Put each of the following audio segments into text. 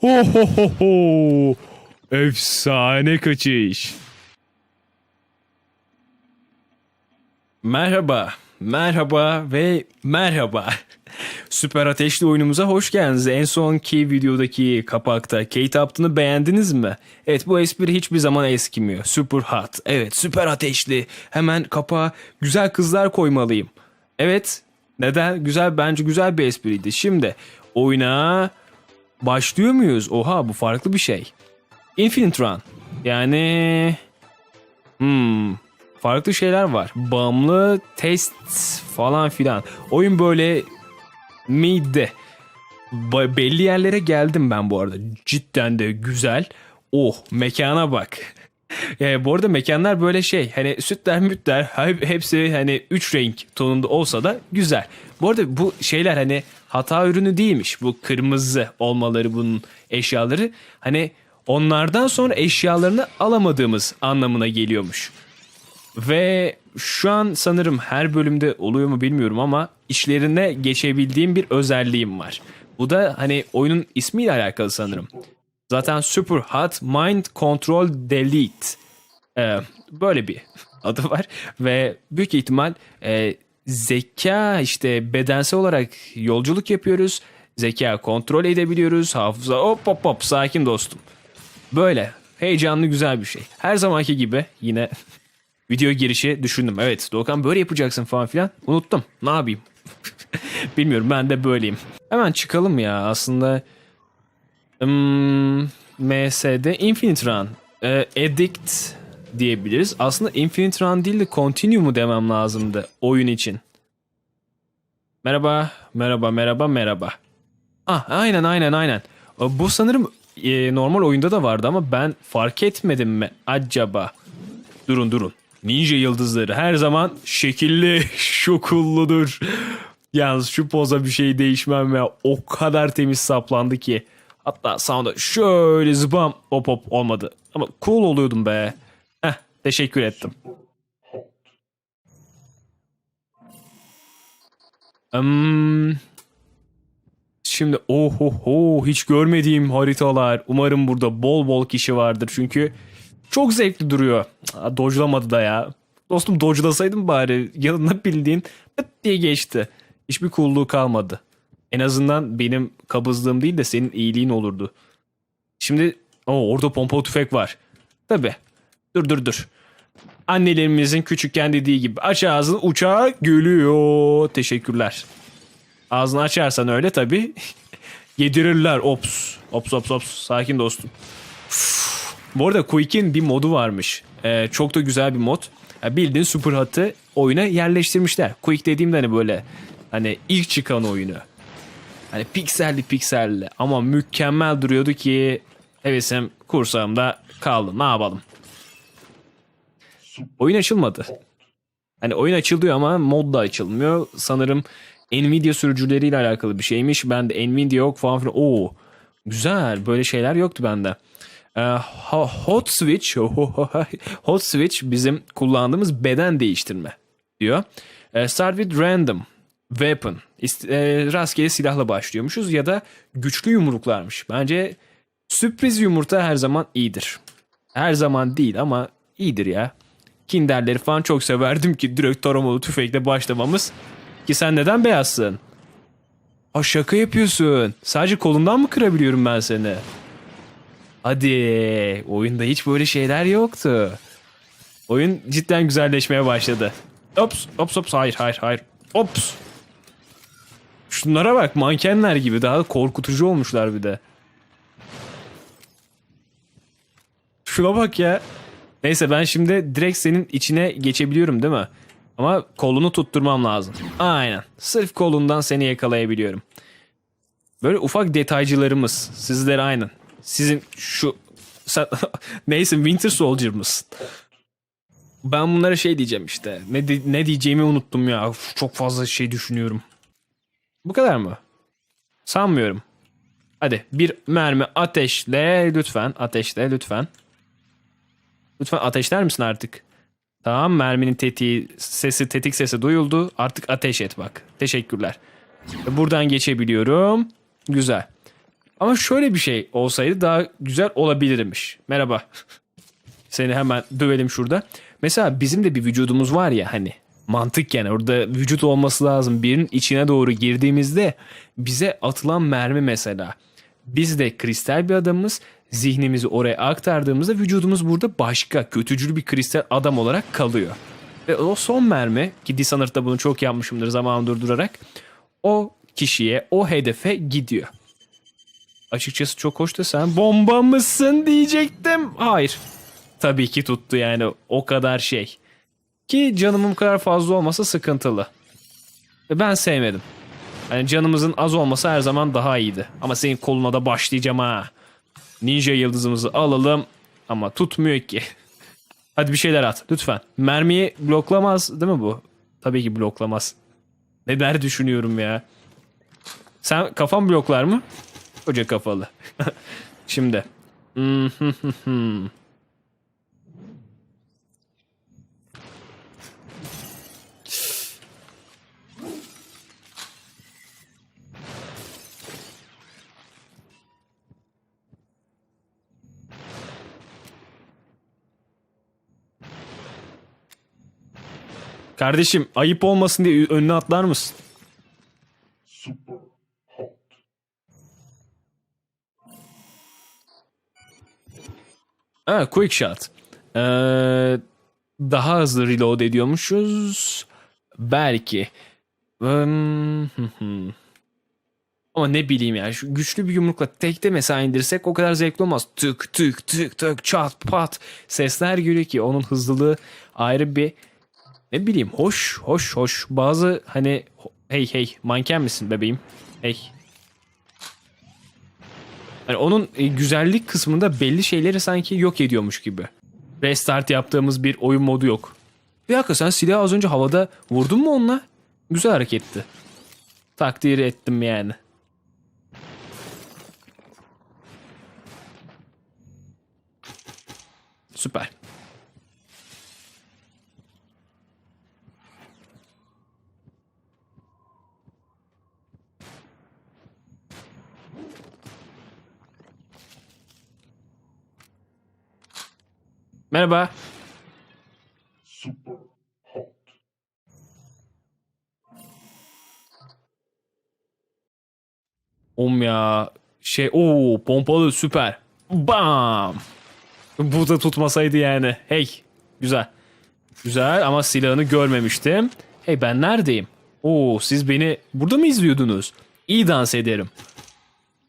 Ho ho ho ho. Efsane kaçış. Merhaba, merhaba ve merhaba. Süper Ateşli oyunumuza hoş geldiniz. En sonki videodaki kapakta Kate Upton'ı beğendiniz mi? Evet bu espri hiçbir zaman eskimiyor. Super Hot. Evet süper ateşli. Hemen kapağa güzel kızlar koymalıyım. Evet neden? Güzel bence güzel bir espriydi. Şimdi oyuna başlıyor muyuz? Oha bu farklı bir şey. Infinite Run. Yani... Hmm, farklı şeyler var. Bağımlı test falan filan. Oyun böyle miydi? Ba- belli yerlere geldim ben bu arada. Cidden de güzel. Oh mekana bak. Yani bu arada mekanlar böyle şey hani sütler mütler hep- hepsi hani 3 renk tonunda olsa da güzel. Bu arada bu şeyler hani hata ürünü değilmiş. Bu kırmızı olmaları bunun eşyaları hani onlardan sonra eşyalarını alamadığımız anlamına geliyormuş. Ve şu an sanırım her bölümde oluyor mu bilmiyorum ama işlerine geçebildiğim bir özelliğim var. Bu da hani oyunun ismiyle alakalı sanırım. Zaten Super Hot Mind Control Delete. Ee, böyle bir adı var. Ve büyük ihtimal e, zeka işte bedensel olarak yolculuk yapıyoruz. Zeka kontrol edebiliyoruz. Hafıza hop hop hop sakin dostum. Böyle heyecanlı güzel bir şey. Her zamanki gibi yine video girişi düşündüm. Evet Doğukan böyle yapacaksın falan filan. Unuttum. Ne yapayım? Bilmiyorum ben de böyleyim. Hemen çıkalım ya aslında. Hmm, MS'de Infinite Run. Ee, Addict diyebiliriz. Aslında Infinite Run değil de Continue mu demem lazımdı oyun için. Merhaba, merhaba, merhaba, merhaba. Ah, aynen, aynen, aynen. Ee, Bu sanırım e, normal oyunda da vardı ama ben fark etmedim mi acaba? Durun durun. Ninja yıldızları her zaman şekilli, şokulludur. Yalnız şu poza bir şey değişmem ya. O kadar temiz saplandı ki. Hatta sound'a şöyle zıbam hop hop olmadı. Ama cool oluyordum be. Teşekkür ettim. Hmm, Şimdi ohoho hiç görmediğim haritalar. Umarım burada bol bol kişi vardır çünkü çok zevkli duruyor. Aa, Dodge'lamadı da ya. Dostum dodge'lasaydım bari yanına bildiğin pıt diye geçti. Hiçbir coolluğu kalmadı. En azından benim kabızlığım değil de senin iyiliğin olurdu. Şimdi o orada pompa tüfek var. Tabi. Dur dur dur. Annelerimizin küçükken dediği gibi aç ağzını uçağa gülüyor. Teşekkürler. Ağzını açarsan öyle tabi. Yedirirler. Ops. Ops ops ops. Sakin dostum. Üf. Bu arada Quick'in bir modu varmış. Ee, çok da güzel bir mod. Ya bildiğin Super Hot'ı oyuna yerleştirmişler. Quick dediğimde hani böyle hani ilk çıkan oyunu. Hani pikselli pikselli ama mükemmel duruyordu ki hevesim kursağımda kaldı. Ne yapalım? Oyun açılmadı. Hani oyun açılıyor ama mod da açılmıyor. Sanırım Nvidia sürücüleriyle alakalı bir şeymiş. Ben de Nvidia yok falan filan. Oo, güzel. Böyle şeyler yoktu bende. Ee, ho- hot switch, hot switch bizim kullandığımız beden değiştirme diyor. Ee, start with random weapon. E, rastgele silahla başlıyormuşuz ya da güçlü yumruklarmış. Bence sürpriz yumurta her zaman iyidir. Her zaman değil ama iyidir ya. Kinderleri falan çok severdim ki direkt taramalı tüfekle başlamamız. Ki sen neden beyazsın? Ha şaka yapıyorsun. Sadece kolundan mı kırabiliyorum ben seni? Hadi. Oyunda hiç böyle şeyler yoktu. Oyun cidden güzelleşmeye başladı. Ops, ops, ops. Hayır, hayır, hayır. Ops. Şunlara bak mankenler gibi daha korkutucu olmuşlar bir de. Şuna bak ya. Neyse ben şimdi direkt senin içine geçebiliyorum değil mi? Ama kolunu tutturmam lazım. Aynen. Sırf kolundan seni yakalayabiliyorum. Böyle ufak detaycılarımız. Sizler aynen. Sizin şu... Sen, neyse Winter Soldier? Ben bunlara şey diyeceğim işte. Ne, di- ne diyeceğimi unuttum ya. Uf, çok fazla şey düşünüyorum. Bu kadar mı? Sanmıyorum. Hadi bir mermi ateşle lütfen. Ateşle lütfen. Lütfen ateşler misin artık? Tamam merminin tetiği sesi tetik sesi duyuldu. Artık ateş et bak. Teşekkürler. Buradan geçebiliyorum. Güzel. Ama şöyle bir şey olsaydı daha güzel olabilirmiş. Merhaba. Seni hemen dövelim şurada. Mesela bizim de bir vücudumuz var ya hani mantıken orada vücut olması lazım. Birinin içine doğru girdiğimizde bize atılan mermi mesela. Biz de kristal bir adamız. Zihnimizi oraya aktardığımızda vücudumuz burada başka kötücül bir kristal adam olarak kalıyor. Ve o son mermi ki Dishonored'da bunu çok yapmışımdır zamanı durdurarak o kişiye o hedefe gidiyor. Açıkçası çok hoş da sen bomba mısın diyecektim. Hayır. Tabii ki tuttu yani o kadar şey. Ki canımın kadar fazla olmasa sıkıntılı. Ben sevmedim. Yani canımızın az olması her zaman daha iyiydi. Ama senin koluna da başlayacağım ha. Ninja yıldızımızı alalım. Ama tutmuyor ki. Hadi bir şeyler at lütfen. Mermiyi bloklamaz değil mi bu? Tabii ki bloklamaz. Ne der düşünüyorum ya. Sen kafan bloklar mı? Koca kafalı. Şimdi. Kardeşim ayıp olmasın diye önüne atlar mısın? Super hot. Ha, quick shot. Ee, daha hızlı reload ediyormuşuz. Belki. Ama ne bileyim ya şu güçlü bir yumrukla tekte mesela indirsek o kadar zevkli olmaz. Tık tık tık tık çat pat sesler geliyor ki onun hızlılığı ayrı bir ne bileyim hoş hoş hoş bazı hani hey hey manken misin bebeğim hey Hani onun e, güzellik kısmında belli şeyleri sanki yok ediyormuş gibi. Restart yaptığımız bir oyun modu yok. Bir dakika sen silahı az önce havada vurdun mu onunla? Güzel hareketti. Takdir ettim yani. Süper. Merhaba. Super hot. Om ya. Şey o pompalı süper. Bam. Bu da tutmasaydı yani. Hey. Güzel. Güzel ama silahını görmemiştim. Hey ben neredeyim? Oo siz beni burada mı izliyordunuz? İyi dans ederim.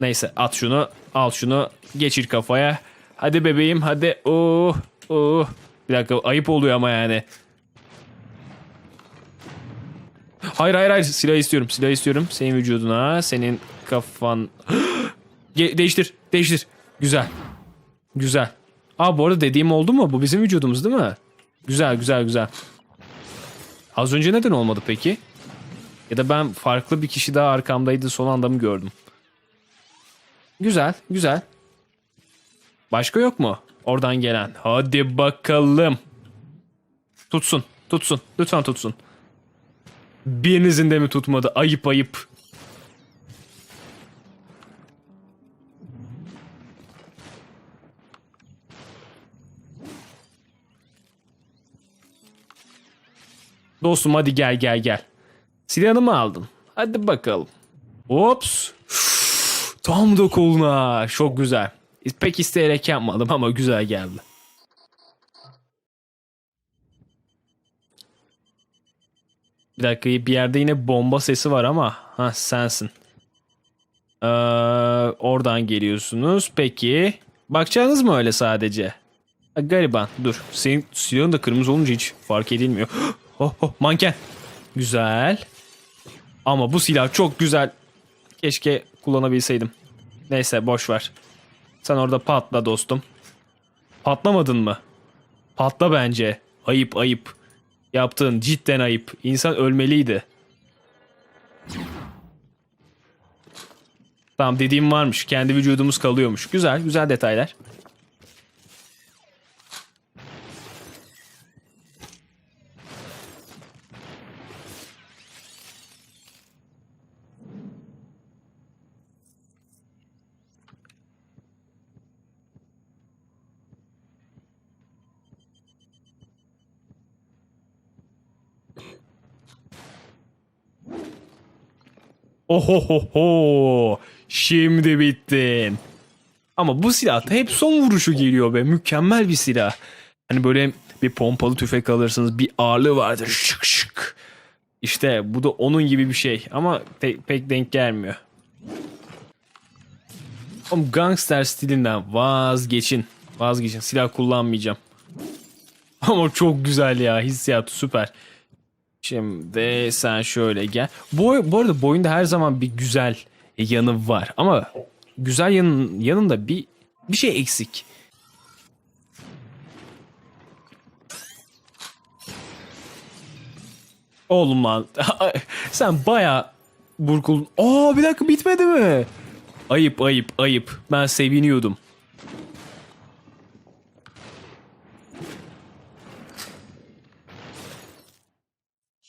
Neyse at şunu. Al şunu. Geçir kafaya. Hadi bebeğim hadi. Oh. Oh. Bir dakika ayıp oluyor ama yani. Hayır hayır hayır silah istiyorum silah istiyorum. Senin vücuduna senin kafan. Değiştir değiştir. Güzel. Güzel. Aa bu arada dediğim oldu mu? Bu bizim vücudumuz değil mi? Güzel güzel güzel. Az önce neden olmadı peki? Ya da ben farklı bir kişi daha arkamdaydı son anda mı gördüm? Güzel güzel. Başka yok mu? Oradan gelen. Hadi bakalım. Tutsun tutsun lütfen tutsun. Birinizin de mi tutmadı? Ayıp ayıp. Dostum hadi gel gel gel. Silahını mı aldın? Hadi bakalım. Ops. Tam da koluna. Çok güzel. Pek isteyerek yapmadım ama güzel geldi. Bir dakika bir yerde yine bomba sesi var ama ha sensin. Ee, oradan geliyorsunuz. Peki. Bakacağınız mı öyle sadece? Ha, gariban dur. Senin silahın da kırmızı olunca hiç fark edilmiyor. Oh, oh, manken. Güzel. Ama bu silah çok güzel. Keşke kullanabilseydim. Neyse boş ver. Sen orada patla dostum. Patlamadın mı? Patla bence. Ayıp ayıp. Yaptığın cidden ayıp. İnsan ölmeliydi. Tamam dediğim varmış. Kendi vücudumuz kalıyormuş. Güzel güzel detaylar. Ohohoho. Şimdi bittin. Ama bu silahta hep son vuruşu geliyor be. Mükemmel bir silah. Hani böyle bir pompalı tüfek alırsınız. Bir ağırlığı vardır. Şık şık. İşte bu da onun gibi bir şey. Ama pe- pek denk gelmiyor. Oğlum gangster stilinden vazgeçin. Vazgeçin. Silah kullanmayacağım. Ama çok güzel ya. Hissiyatı süper. Şimdi sen şöyle gel. Bu, bu arada boyunda her zaman bir güzel yanı var. Ama güzel yanın, yanında bir bir şey eksik. Oğlum lan. sen baya burkul. Aa bir dakika bitmedi mi? Ayıp ayıp ayıp. Ben seviniyordum.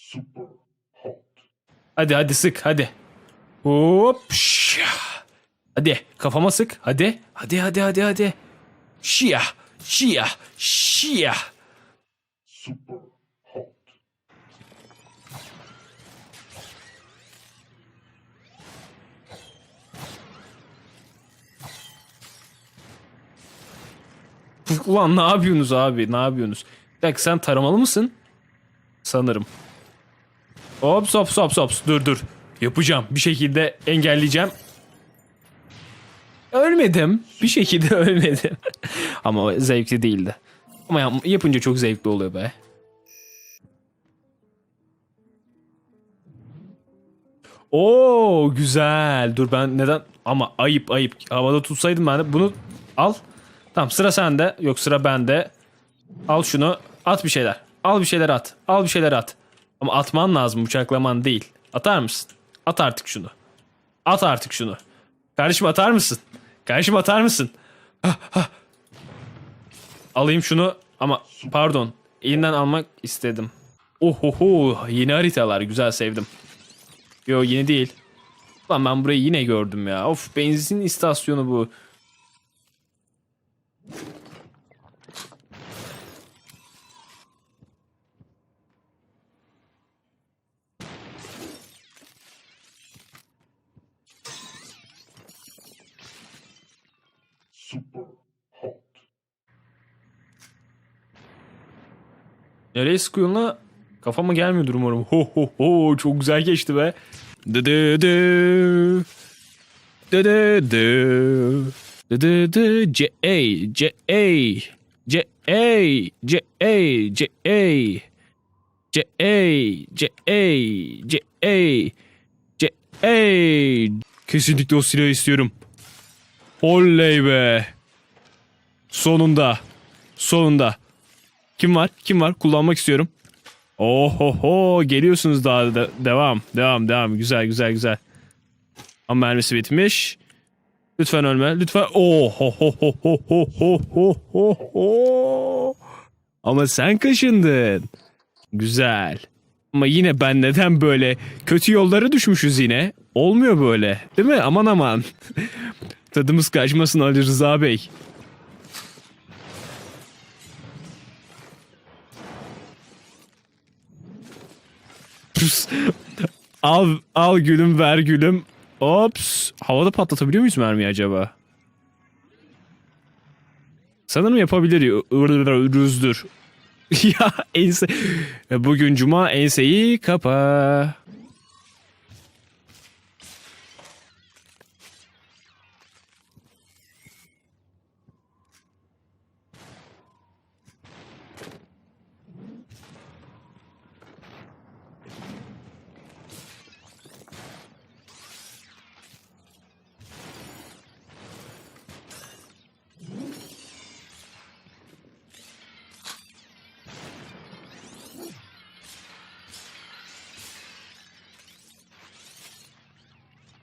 Super hot, Hadi hadi sık hadi. Hop. şya. Hadi kafama sık. Hadi. Hadi hadi hadi hadi. Şia. Şia. Şia. super hot, Ulan ne yapıyorsunuz abi? Ne yapıyorsunuz? Bir dakika sen taramalı mısın? Sanırım. Hop hop hop hop dur dur. Yapacağım. Bir şekilde engelleyeceğim. Ölmedim. Bir şekilde ölmedim. Ama zevkli değildi. Ama yap- yapınca çok zevkli oluyor be. Oo güzel. Dur ben neden ama ayıp ayıp. Havada tutsaydım ben de bunu al. Tamam sıra sende. Yok sıra bende. Al şunu. At bir şeyler. Al bir şeyler at. Al bir şeyler at. Ama atman lazım bıçaklaman değil. Atar mısın? At artık şunu. At artık şunu. Kardeşim atar mısın? Kardeşim atar mısın? Alayım şunu ama pardon. Elinden almak istedim. Ohoho yeni haritalar güzel sevdim. Yo yeni değil. Lan ben burayı yine gördüm ya. Of benzin istasyonu bu. Super hot, Nereye sıkıyorsun la? Kafama gelmiyordur umarım. Ho ho ho çok güzel geçti be. Dı dı dı. Dı dı dı. Dı dı dı. C A C A C A C A C A C A C A C A C A Kesinlikle o silahı istiyorum. Oley be. Sonunda. Sonunda. Kim var? Kim var? Kullanmak istiyorum. Ohoho geliyorsunuz daha da devam devam devam güzel güzel güzel. Ama mermisi bitmiş. Lütfen ölme lütfen. Ohohohohohohoho. Ama sen kaşındın. Güzel. Ama yine ben neden böyle kötü yollara düşmüşüz yine? Olmuyor böyle. Değil mi? Aman aman. Tadımız kaçmasın Ali Rıza Bey. Püs. al al gülüm ver gülüm. Ops. Havada patlatabiliyor muyuz mermiyi acaba? Sanırım yapabilir. Rüzdür. ya ense. Bugün cuma enseyi kapa.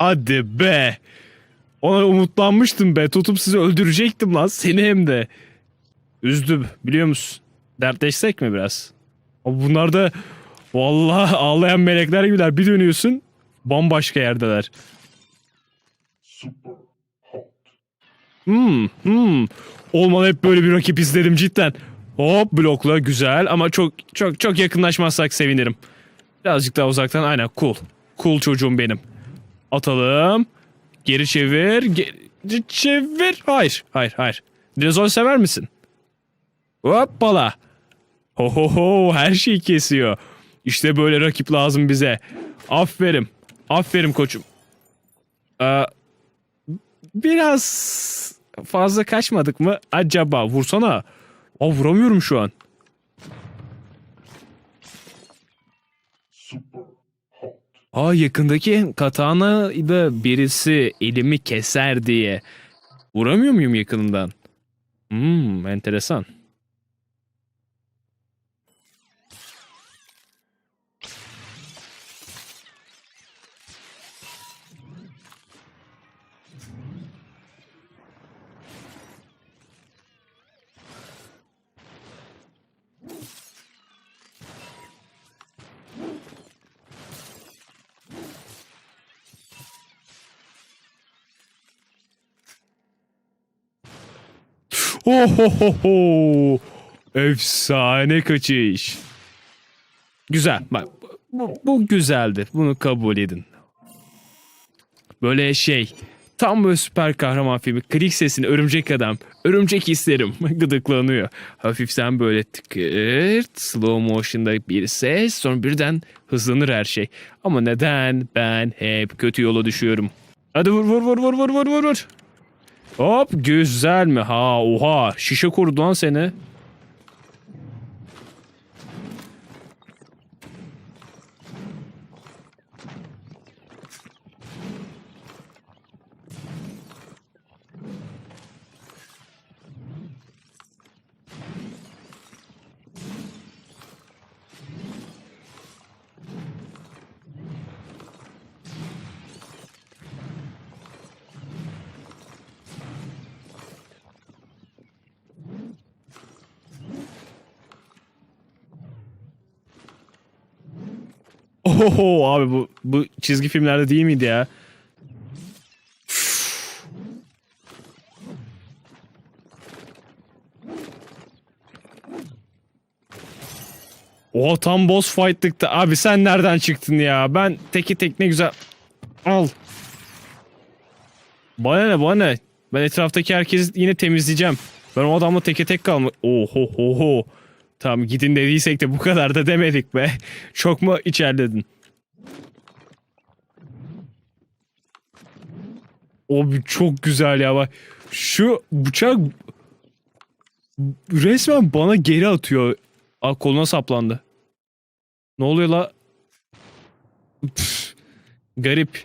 Hadi be. Ona umutlanmıştım be. Tutup sizi öldürecektim lan. Seni hem de. Üzdüm biliyor musun? Dertleşsek mi biraz? Ama Bunlar da vallahi ağlayan melekler gibiler. Bir dönüyorsun bambaşka yerdeler. Hmm, hmm. Olmalı hep böyle bir rakip izledim cidden. Hop blokla güzel ama çok çok çok yakınlaşmazsak sevinirim. Birazcık daha uzaktan aynen cool. Cool çocuğum benim. Atalım. Geri çevir. Geri çevir. Hayır. Hayır. Hayır. Dinozor sever misin? Hoppala. Ho ho ho. Her şeyi kesiyor. İşte böyle rakip lazım bize. Aferin. Aferin koçum. Ee, biraz fazla kaçmadık mı acaba? Vursana. Aa, vuramıyorum şu an. Super. Aa yakındaki katana da birisi elimi keser diye. Vuramıyor muyum yakınından? Hmm, enteresan. Ho ho ho ho. Efsane kaçış. Güzel. Bak bu, bu güzeldi. Bunu kabul edin. Böyle şey. Tam böyle süper kahraman filmi. Klik sesini örümcek adam. Örümcek isterim. Gıdıklanıyor. Hafiften böyle tıkırt. Slow motion'da bir ses. Sonra birden hızlanır her şey. Ama neden ben hep kötü yola düşüyorum? Hadi vur vur vur vur vur vur vur vur. Hop güzel mi? Ha oha şişe korudu lan seni. Oho abi bu bu çizgi filmlerde değil miydi ya? O tam boss fight'lıkta. Abi sen nereden çıktın ya? Ben teki tek ne güzel. Al. Bana ne bana ne? Ben etraftaki herkesi yine temizleyeceğim. Ben o adamla teke tek kalma. Oho ho ho. Tamam gidin dediysek de bu kadar da demedik be. Çok mu içerledin? Abi çok güzel ya bak. Şu bıçak resmen bana geri atıyor. Aa, koluna saplandı. Ne oluyor la? Garip.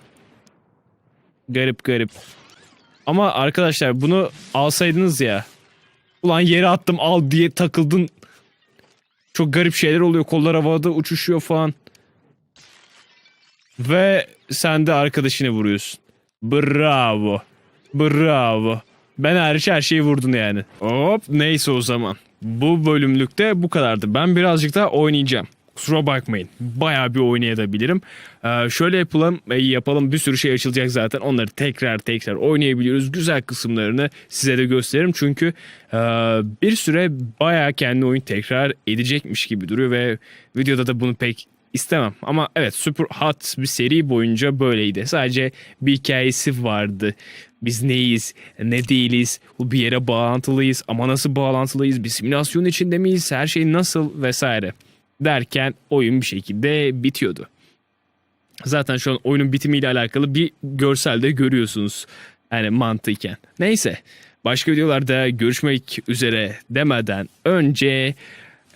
Garip garip. Ama arkadaşlar bunu alsaydınız ya. Ulan yere attım al diye takıldın. Çok garip şeyler oluyor. Kollar havada uçuşuyor falan. Ve sen de arkadaşını vuruyorsun. Bravo. Bravo. Ben hariç her şeyi vurdun yani. Hop neyse o zaman. Bu bölümlükte bu kadardı. Ben birazcık daha oynayacağım. Kusura bakmayın. Bayağı bir oynayabilirim. Ee, şöyle yapalım, e, yapalım. Bir sürü şey açılacak zaten. Onları tekrar tekrar oynayabiliyoruz. Güzel kısımlarını size de gösteririm. Çünkü e, bir süre bayağı kendi oyun tekrar edecekmiş gibi duruyor ve videoda da bunu pek istemem. Ama evet Super Hot bir seri boyunca böyleydi. Sadece bir hikayesi vardı. Biz neyiz, ne değiliz, bu bir yere bağlantılıyız ama nasıl bağlantılıyız, bir simülasyon içinde miyiz, her şey nasıl vesaire derken oyun bir şekilde bitiyordu. Zaten şu an oyunun bitimiyle alakalı bir görselde görüyorsunuz. Yani mantıken. Neyse. Başka videolarda görüşmek üzere demeden önce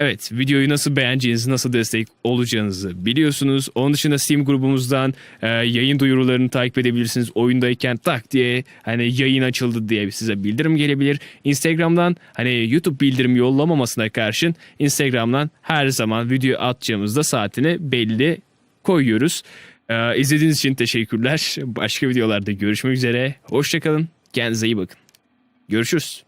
Evet videoyu nasıl beğeneceğinizi, nasıl destek olacağınızı biliyorsunuz. Onun dışında Steam grubumuzdan e, yayın duyurularını takip edebilirsiniz. Oyundayken tak diye hani yayın açıldı diye size bildirim gelebilir. Instagram'dan hani YouTube bildirim yollamamasına karşın Instagram'dan her zaman video atacağımızda saatini belli koyuyoruz. E, izlediğiniz için teşekkürler. Başka videolarda görüşmek üzere. Hoşçakalın. Kendinize iyi bakın. Görüşürüz.